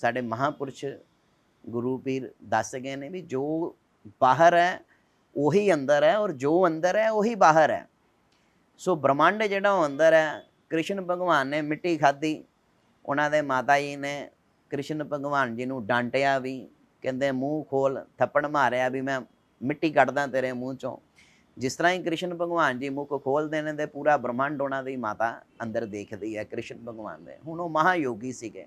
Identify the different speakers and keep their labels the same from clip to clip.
Speaker 1: ਸਾਡੇ ਮਹਾਪੁਰਸ਼ ਗੁਰੂ ਪੀਰ ਦੱਸ ਗਏ ਨੇ ਵੀ ਜੋ ਬਾਹਰ ਹੈ, ਉਹੀ ਅੰਦਰ ਹੈ ਔਰ ਜੋ ਅੰਦਰ ਹੈ, ਉਹੀ ਬਾਹਰ ਹੈ। ਸੋ ਬ੍ਰਹਮੰਡ ਜਿਹੜਾ ਉਹ ਅੰਦਰ ਹੈ, ਕ੍ਰਿਸ਼ਨ ਭਗਵਾਨ ਨੇ ਮਿੱਟੀ ਖਾਧੀ, ਉਹਨਾਂ ਦੇ ਮਾਤਾ ਜੀ ਨੇ ਕ੍ਰਿਸ਼ਨ ਭਗਵਾਨ ਜੀ ਨੂੰ ਡਾਂਟਿਆ ਵੀ, ਕਹਿੰਦੇ ਮੂੰਹ ਖੋਲ, ਥੱਪੜ ਮਾਰਿਆ ਵੀ ਮੈਂ ਮਿੱਟੀ ਕੱਢਦਾ ਤੇਰੇ ਮੂੰਹ ਚੋਂ। ਜਿਸ ਤਰ੍ਹਾਂ ਹੀ ਕ੍ਰਿਸ਼ਨ ਭਗਵਾਨ ਜੀ ਮੁੱਖ ਖੋਲਦੇ ਨੇ ਤੇ ਪੂਰਾ ਬ੍ਰਹਮੰਡ ਉਹਨਾਂ ਦੀ ਮਾਤਾ ਅੰਦਰ ਦੇਖਦੀ ਹੈ ਕ੍ਰਿਸ਼ਨ ਭਗਵਾਨ ਦੇ। ਹੁਣ ਉਹ ਮਹਾਯੋਗੀ ਸੀਗੇ।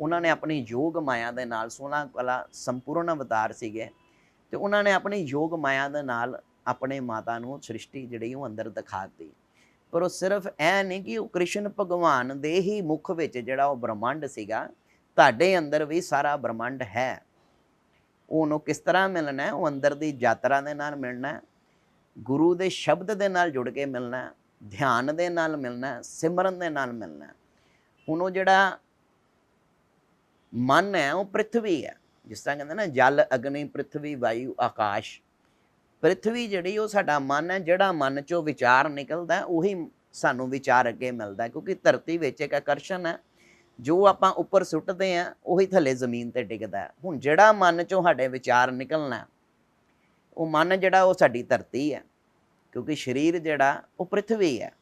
Speaker 1: ਉਹਨਾਂ ਨੇ ਆਪਣੀ ਯੋਗ ਮਾਇਆ ਦੇ ਨਾਲ 16 ਕਲਾ ਸੰਪੂਰਨ ਅਵਤਾਰ ਸੀਗੇ ਤੇ ਉਹਨਾਂ ਨੇ ਆਪਣੀ ਯੋਗ ਮਾਇਆ ਦੇ ਨਾਲ ਆਪਣੇ ਮਾਤਾ ਨੂੰ ਸ੍ਰਿਸ਼ਟੀ ਜਿਹੜੀ ਉਹ ਅੰਦਰ ਦਿਖਾਤੀ ਪਰ ਉਹ ਸਿਰਫ ਇਹ ਨਹੀਂ ਕਿ ਉਹ ਕ੍ਰਿਸ਼ਨ ਭਗਵਾਨ ਦੇ ਹੀ ਮੁਖ ਵਿੱਚ ਜਿਹੜਾ ਉਹ ਬ੍ਰਹਮੰਡ ਸੀਗਾ, ਤੁਹਾਡੇ ਅੰਦਰ ਵੀ ਸਾਰਾ ਬ੍ਰਹਮੰਡ ਹੈ। ਉਹਨੂੰ ਕਿਸ ਤਰ੍ਹਾਂ ਮਿਲਣਾ ਹੈ? ਉਹ ਅੰਦਰ ਦੀ ਯਾਤਰਾ ਦੇ ਨਾਲ ਮਿਲਣਾ ਹੈ, ਗੁਰੂ ਦੇ ਸ਼ਬਦ ਦੇ ਨਾਲ ਜੁੜ ਕੇ ਮਿਲਣਾ ਧਿਆਨ ਦੇ ਨਾਲ ਮਿਲਣਾ ਸਿਮਰਨ ਦੇ ਨਾਲ ਮਿਲਣਾ ਹੈ। ਹੁਣ ਉਹ ਜਿਹੜਾ ਮਨ ਹੈ, ਉਹ ਪ੍ਰithvi ਹੈ। ਜਿਸ ਤਰ੍ਹਾਂ ਕਹਿੰਦੇ ਨਾ, ਜਲ, ਅਗਨੀ ਪ੍ਰithvi ਵਾਯੂ, ਆਕਾਸ਼। ਪ੍ਰithvi ਜਿਹੜੀ ਉਹ ਸਾਡਾ ਮਨ ਹੈ, ਜਿਹੜਾ ਮਨ ਚੋਂ ਵਿਚਾਰ ਨਿਕਲਦਾ ਉਹੀ ਸਾਨੂੰ ਵਿਚਾਰ ਅੱਗੇ ਮਿਲਦਾ ਕਿਉਂਕਿ ਧਰਤੀ ਵਿੱਚ ਇੱਕ ਆਕਰਸ਼ਣ ਹੈ, ਜੋ ਆਪਾਂ ਉੱਪਰ ਸੁੱਟਦੇ ਆ ਉਹੀ ਥੱਲੇ ਜ਼ਮੀਨ ਤੇ ਡਿੱਗਦਾ ਹੁਣ ਜਿਹੜਾ ਮਨ ਚੋਂ ਸਾਡੇ ਵਿਚਾਰ ਨਿਕਲਣਾ ਉਹ ਮਨ ਜਿਹੜਾ, ਉਹ ਸਾਡੀ ਧਰਤੀ ਹੈ। ਕਿਉਂਕਿ ਸਰੀਰ ਜਿਹੜਾ, ਉਹ ਪ੍ਰithvi ਹੈ।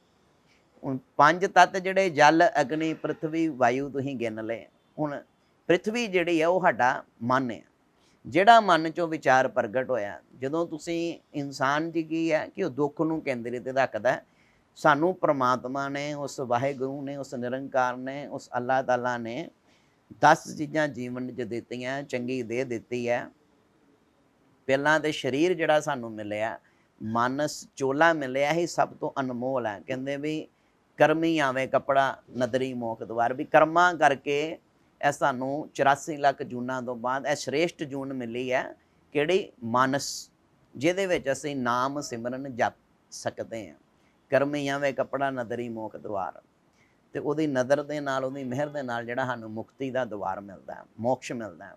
Speaker 1: ਹੁਣ ਪੰਜ ਤੱਤ ਜਿਹੜੇ, ਜਲ, ਅਗਨੀ ਪ੍ਰithvi ਵਾਯੂ, ਤੁਸੀਂ ਗਿਣ ਲਏ। ਹੁਣ ਪ੍ਰithvi ਜਿਹੜੀ ਹੈ ਉਹ ਸਾਡਾ ਮਨ ਹੈ ਜਿਹੜਾ ਮਨ ਚੋਂ ਵਿਚਾਰ ਪ੍ਰਗਟ ਹੋਇਆ, ਜਦੋਂ ਤੁਸੀਂ ਇਨਸਾਨ ਦੀ ਕੀ ਹੈ ਕਿ ਉਹ ਦੁੱਖ ਨੂੰ ਕੇਂਦਰਿਤ ਰੱਖਦਾ ਸਾਨੂੰ ਪ੍ਰਮਾਤਮਾ ਨੇ, ਉਸ ਵਾਹਿਗੁਰੂ ਨੇ, ਉਸ ਨਿਰੰਕਾਰ ਨੇ, ਉਸ ਅੱਲਾਹ ਤਾਲਾ ਨੇ 10 ਚੀਜ਼ਾਂ ਜੀਵਨ 'ਚ ਦਿੱਤੀਆਂ, ਚੰਗੀ ਦੇ ਦਿੱਤੀ ਹੈ। ਪਹਿਲਾਂ ਤੇ ਸਰੀਰ ਜਿਹੜਾ ਸਾਨੂੰ ਮਿਲਿਆ, ਮਾਨਸ ਚੋਲਾ ਮਿਲਿਆ ਹੀ ਸਭ ਤੋਂ ਅਨਮੋਲ ਹੈ। ਕਹਿੰਦੇ ਵੀ ਕਰਮੀ ਆਵੇ ਕਪੜਾ, ਨਦਰੀ ਮੋਖ ਦਵਾਰ ਵੀ ਕਰਮਾਂ ਕਰਕੇ ਇਹ ਸਾਨੂੰ 84 ਲੱਖ ਜੂਨਾਂ ਤੋਂ ਬਾਅਦ ਇਹ ਸ਼੍ਰੇਸ਼ਟ ਜੂਨ ਮਿਲੀ ਹੈ, ਕਿਹੜੀ? ਮਾਨਸ, ਜਿਹਦੇ ਵਿੱਚ ਅਸੀਂ ਨਾਮ ਸਿਮਰਨ ਜਪ ਸਕਦੇ ਹਾਂ। ਕਰਮੀ ਵੇ ਕਪੜਾ, ਨਦਰੀ ਮੋਖ ਦਵਾਰ। ਤੇ ਉਹਦੀ ਨਦਰ ਦੇ ਨਾਲ, ਉਹਦੀ ਮਿਹਰ ਦੇ ਨਾਲ ਜਿਹੜਾ ਸਾਨੂੰ ਮੁਕਤੀ ਦਾ ਦਵਾਰ ਮਿਲਦਾ ਹੈ, ਮੋਕਸ਼ ਮਿਲਦਾ ਹੈ।